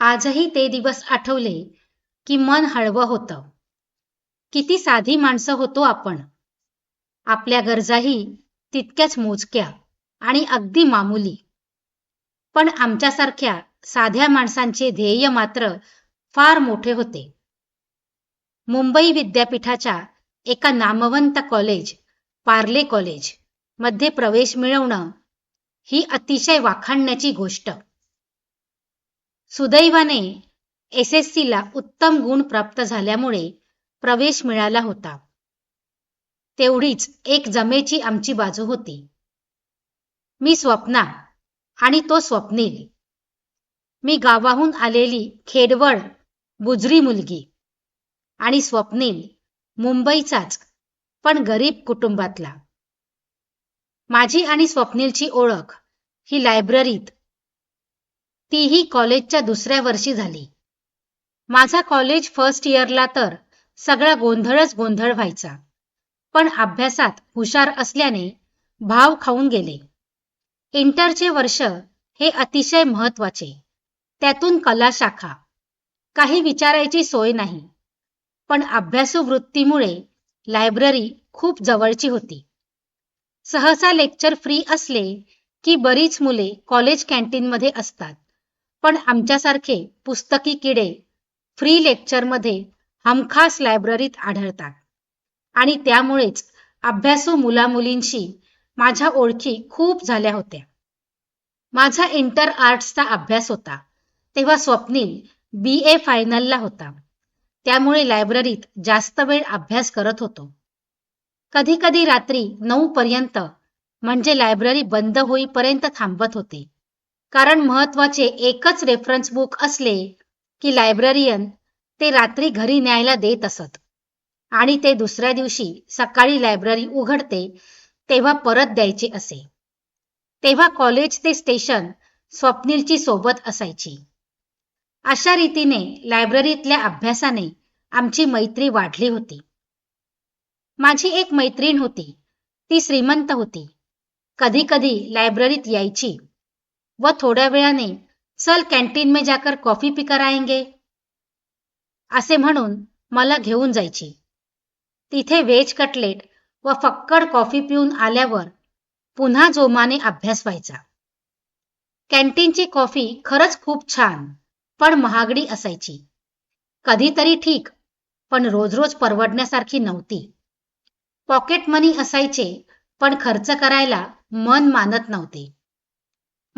आजही ते दिवस आठवले की मन हळवं होतं. किती साधी माणसं होतो आपण. आपल्या गरजाही तितक्याच मोजक्या आणि अगदी मामुली. पण आमच्यासारख्या साध्या माणसांचे ध्येय मात्र फार मोठे होते. मुंबई विद्यापीठाच्या एका नामवंत कॉलेज पार्ले कॉलेजमध्ये प्रवेश मिळवणं ही अतिशय वाखाणण्याची गोष्ट. सुदैवाने एस एस सीला उत्तम गुण प्राप्त झाल्यामुळे प्रवेश मिळाला होता. तेवढीच एक जमेची आमची बाजू होती. मी स्वप्ना आणि तो स्वप्नील. मी गावाहून आलेली खेडवळ बुजरी मुलगी आणि स्वप्नील मुंबईचाच पण गरीब कुटुंबातला. माझी आणि स्वप्नीलची ओळख ही लायब्ररीत तीही कॉलेजच्या दुसऱ्या वर्षी झाली. माझा कॉलेज फर्स्ट इयरला तर सगळा गोंधळच गोंधळ व्हायचा. पण अभ्यासात हुशार असल्याने भाव खाऊन गेले. इंटरचे वर्ष हे अतिशय महत्त्वाचे त्यातून कला शाखा. काही विचारायची सोय नाही. पण अभ्यासू वृत्तीमुळे लायब्ररी खूप जवळची होती. सहसा लेक्चर फ्री असले की बरीच मुले कॉलेज कॅन्टीनमध्ये असतात. पण आमच्यासारखे पुस्तकी किडे फ्री लेक्चरमध्ये हमखास लायब्ररीत आढळतात. आणि त्यामुळेच अभ्यासू मुलामुलींशी माझ्या ओळखी खूप झाल्या होत्या. माझा इंटर आर्ट्सचा अभ्यास होता तेव्हा स्वप्नील बी ए फायनलला होता. त्यामुळे लायब्ररीत जास्त वेळ अभ्यास करत होतो. कधी कधी रात्री नऊ पर्यंत म्हणजे लायब्ररी बंद होईपर्यंत थांबत होते. कारण महत्त्वाचे एकच रेफरन्स बुक असले की लायब्ररियन ते रात्री घरी न्यायला देत असत. आणि ते दुसऱ्या दिवशी सकाळी लायब्ररी उघडते तेव्हा परत द्यायचे असे. तेव्हा कॉलेज ते स्टेशन स्वप्नीलची सोबत असायची. अशा रीतीने लायब्ररीतल्या अभ्यासाने आमची मैत्री वाढली होती. माझी एक मैत्रीण होती ती श्रीमंत होती. कधी कधी लायब्ररीत यायची. व थोड्या वेळाने चल कॅन्टीन में जाकर कॉफी पिकर आएंगे। असे म्हणून मला घेऊन जायची। तिथे वेज कटलेट व फक्कड कॉफी पिऊन आल्यावर पुन्हा जोमाने अभ्यास व्हायचा। कॅन्टीनची कॉफी खरंच खूप छान पण महागडी असायची। कधीतरी ठीक पण रोज रोज परवडण्यासारखी नव्हती। पॉकेट मनी असायचे पण खर्च करायला मन मानत नव्हते।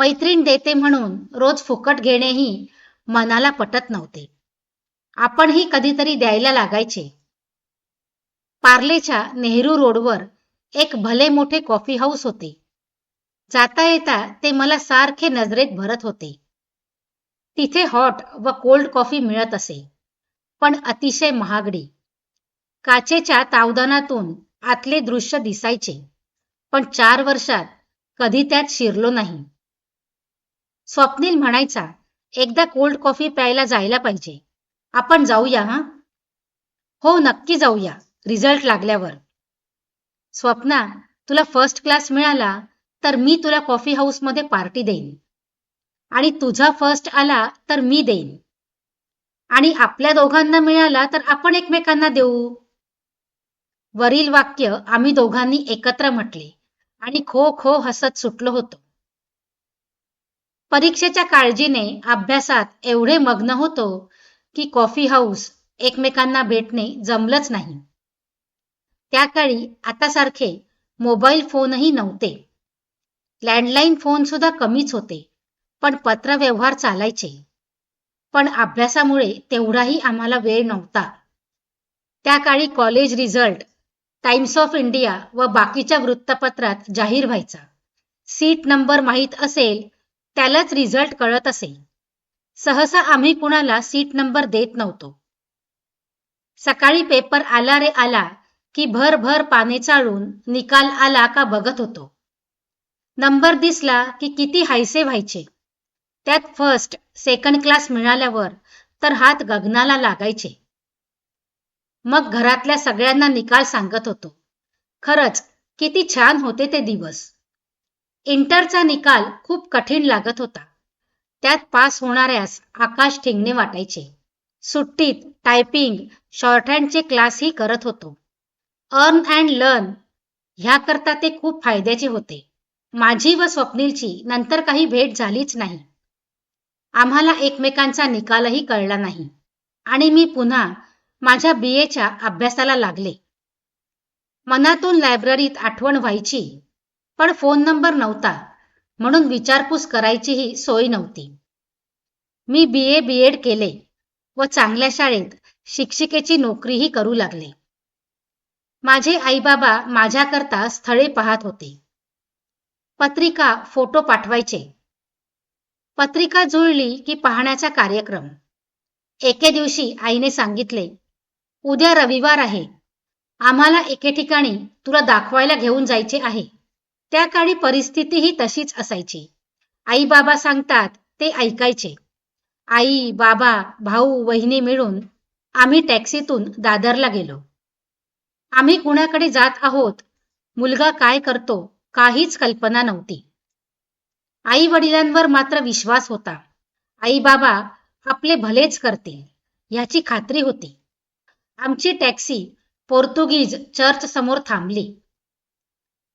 मैत्रीण देते म्हणून रोज फुकट घेणेही मनाला पटत नव्हते. आपणही कधीतरी द्यायला लागायचे. पार्लेच्या नेहरू रोडवर एक भले मोठे कॉफी हाऊस होते. जाता येता ते मला सारखे नजरेत भरत होते. तिथे हॉट व कोल्ड कॉफी मिळत असे पण अतिशय महागडी. काचेच्या तावदानातून आतले दृश्य दिसायचे पण चार वर्षात कधी त्यात शिरलो नाही. स्वप्नील म्हणायचा एकदा कोल्ड कॉफी प्यायला जायला पाहिजे. आपण जाऊया हा? हो नक्की जाऊया रिझल्ट लागल्यावर. स्वप्ना तुला फर्स्ट क्लास मिळाला तर मी तुला कॉफी हाऊसमध्ये पार्टी देईन. आणि तुझा फर्स्ट आला तर मी देईन. आणि आपल्या दोघांना मिळाला तर आपण एकमेकांना देऊ. वरील वाक्य आम्ही दोघांनी एकत्र म्हटले आणि खो खो हसत सुटलो होतो. परीक्षेच्या काळजीने अभ्यासात एवढे मग्न होतो की कॉफी हाऊस एकमेकांना भेटणे जमलंच नाही. त्या काळी आता सारखे मोबाईल फोनही नव्हते. लँडलाईन फोन सुद्धा कमीच होते पण पत्रव्यवहार चालायचे. पण अभ्यासामुळे तेवढाही आम्हाला वेळ नव्हता. त्या काळी college result Times of India व बाकीच्या वृत्तपत्रात जाहीर व्हायचा. सीट नंबर माहीत असेल त्यालाच रिझल्ट कळत असे सहसा आम्ही कुणाला सीट नंबर देत नव्हतो. सकाळी पेपर आला रे आला की भर भर पाने चाळून निकाल आला का बघत होतो. नंबर दिसला की किती हायसे व्हायचे. त्यात फर्स्ट सेकंड क्लास मिळाल्यावर तर हात गगनाला लागायचे. मग घरातल्या सगळ्यांना निकाल सांगत होतो. खरंच किती छान होते ते दिवस. इंटरचा निकाल खूप कठीण लागत होता. त्यात पास होणाऱ्यास आकाश ठिंगणे वाटायचे. सुट्टीत टायपिंग शॉर्टहँडचे क्लासही करत होतो. अर्न अँड लर्न ह्याकरता ते खूप फायद्याचे होते. माझी व स्वप्नीलची नंतर काही भेट झालीच नाही. आम्हाला एकमेकांचा निकालही कळला नाही. आणि मी पुन्हा माझ्या बी एच्या अभ्यासाला लागले. मनातून लायब्ररीत आठवण व्हायची. पण फोन नंबर नव्हता. म्हणून विचारपूस करायचीही सोय नव्हती. मी बी ए बी एड केले व चांगल्या शाळेत शिक्षिकेची नोकरीही करू लागले. माझे आईबाबा माझ्याकरता स्थळे पाहत होते. पत्रिका फोटो पाठवायचे. पत्रिका जुळली की पाहण्याचा कार्यक्रम. एके दिवशी आईने सांगितले उद्या रविवार आहे. आम्हाला एके ठिकाणी तुला दाखवायला घेऊन जायचे आहे. त्या काळी परिस्थितीही तशीच असायची. आई बाबा सांगतात ते ऐकायचे. आई बाबा भाऊ वहिनी मिळून आम्ही टॅक्सीतून दादरला गेलो. आम्ही कुणाकडे जात आहोत? मुलगा काय करतो? काहीच कल्पना नव्हती. आई वडिलांवर मात्र विश्वास होता. आई बाबा आपले भलेच करतील याची खात्री होती. आमची टॅक्सी पोर्तुगीज चर्च समोर थांबली.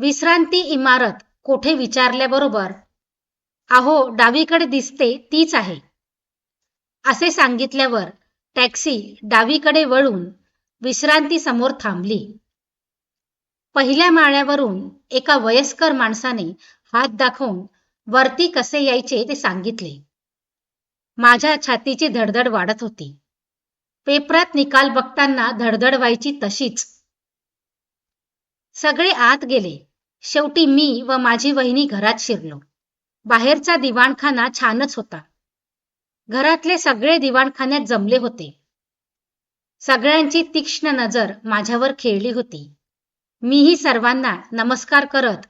विश्रांती इमारत कोठे विचारल्याबरोबर? अहो डावीकडे दिसते तीच आहे. असे सांगितल्यावर टॅक्सी डावीकडे वळून विश्रांती समोर थांबली. पहिल्या माळ्यावरून एका वयस्कर माणसाने हात दाखवून वरती कसे यायचे ते सांगितले. माझ्या छातीची धडधड वाढत होती. पेपरात निकाल बघताना धडधड व्हायची तशीच. सगळे आत गेले. शेवटी मी व माझी वहिनी घरात शिरलो. बाहेरचा दिवाणखाना छानच होता. घरातले सगळे दिवाणखान्यात जमले होते. सगळ्यांची तीक्ष्ण नजर माझ्यावर खेळली होती. मीही सर्वांना नमस्कार करत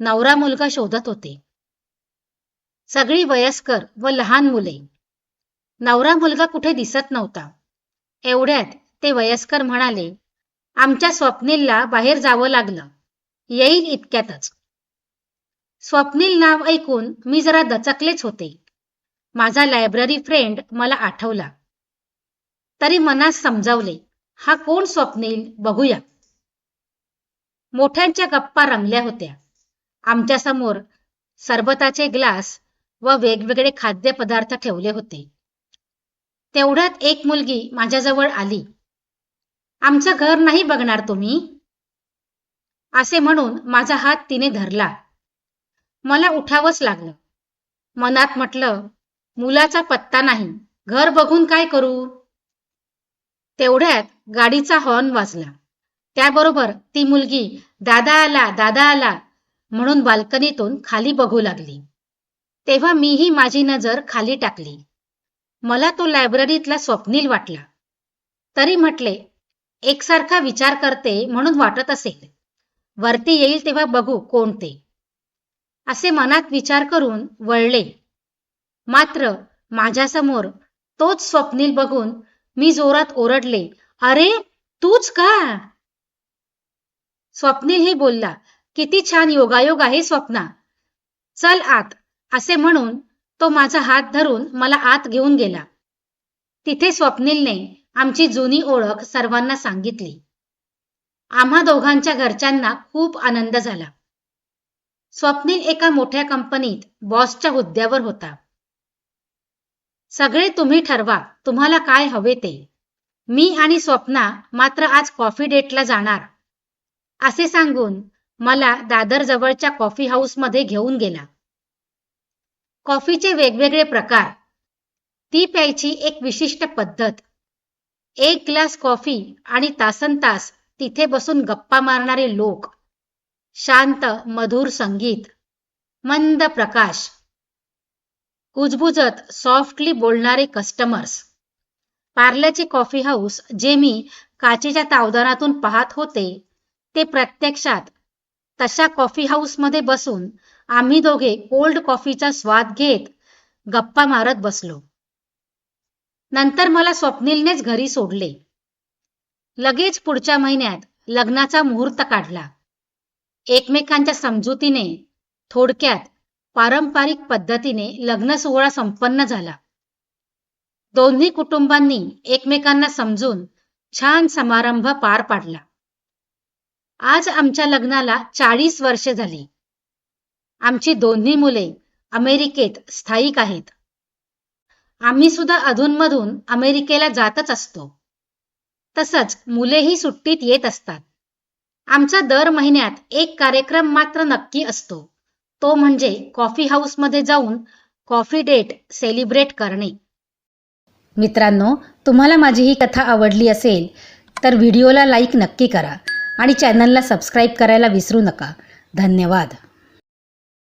नवरा मुलगा शोधत होते. सगळी वयस्कर व लहान मुले. नवरा मुलगा कुठे दिसत नव्हता. एवढ्यात ते वयस्कर म्हणाले आमच्या स्वप्नीलला बाहेर जावं लागलं. येईल इतक्यातच. स्वप्नील नाव ऐकून मी जरा दचकलेच होते. माझा लायब्ररी फ्रेंड मला आठवला. तरी मनात समजावले हा कोण स्वप्नील? बघूया. मोठ्यांच्या गप्पा रंगल्या होत्या. आमच्यासमोर सरबताचे ग्लास व वेगवेगळे खाद्यपदार्थ ठेवले होते. तेवढ्यात एक मुलगी माझ्याजवळ आली. आमचं घर नाही बघणार तुम्ही? असे म्हणून माझा हात तिने धरला. मला उठावंच लागलं. मनात म्हटलं मुलाचा पत्ता नाही घर बघून काय करू? तेवढ्यात गाडीचा हॉर्न वाजला. त्याबरोबर ती मुलगी दादा आला दादा आला म्हणून बाल्कनीतून खाली बघू लागली. तेव्हा मीही माझी नजर खाली टाकली. मला तो लायब्ररीतला स्वप्नील वाटला. तरी म्हटले एकसारखा विचार करते म्हणून वाटत असेल. वरती येईल तेव्हा बघू कोण ते. असे मनात विचार करून वळले. मात्र माझ्यासमोर तोच स्वप्नील बघून मी जोरात ओरडले अरे तूच का? स्वप्नील ही बोलला किती छान योगायोग आहे स्वप्ना. चल आत असे म्हणून तो माझा हात धरून मला आत घेऊन गेला. तिथे स्वप्नीलने आमची जुनी ओळख सर्वांना सांगितली. आम्हा दोघांच्या घरच्यांना खूप आनंद झाला. स्वप्नील एका मोठ्या कंपनीत बॉसच्या हुद्द्यावर होता. सगळे तुम्ही ठरवा तुम्हाला काय हवे ते. मी आणि स्वप्ना मात्र आज कॉफी डेटला जाणार. असे सांगून मला दादर जवळच्या कॉफी हाऊसमध्ये घेऊन गेला. कॉफीचे वेगवेगळे प्रकार. ती प्यायची एक विशिष्ट पद्धत. एक ग्लास कॉफी आणि तासन तास तिथे बसून गप्पा मारणारे लोक. शांत मधुर संगीत. मंद प्रकाश. कुजबुजत सॉफ्टली बोलणारे कस्टमर्स पार्ल्याचे कॉफी हाऊस जे मी काचेच्या तावदानातून पाहत होते ते प्रत्यक्षात तशा कॉफी हाऊसमध्ये बसून आम्ही दोघे कोल्ड कॉफीचा स्वाद घेत गप्पा मारत बसलो. नंतर मला स्वप्नीलनेच घरी सोडले. लगेच पुढच्या महिन्यात लग्नाचा मुहूर्त काढला. एकमेकांच्या समजुतीने थोडक्यात पारंपरिक पद्धतीने लग्न सोहळा संपन्न झाला. दोन्ही कुटुंबांनी एकमेकांना समजून छान समारंभ पार पाडला. आज आमच्या लग्नाला चाळीस वर्षे झाली. आमची दोन्ही मुले अमेरिकेत स्थायिक आहेत. आम्ही सुद्धा अधूनमधून अमेरिकेला जातच असतो. तसंच मुलेही सुट्टीत येत असतात. आमचा दर महिन्यात एक कार्यक्रम मात्र नक्की असतो. तो म्हणजे कॉफी हाऊसमध्ये जाऊन कॉफी डेट सेलिब्रेट करणे. मित्रांनो तुम्हाला माझी ही कथा आवडली असेल तर व्हिडिओला लाईक नक्की करा आणि चॅनलला सबस्क्राईब करायला विसरू नका. धन्यवाद.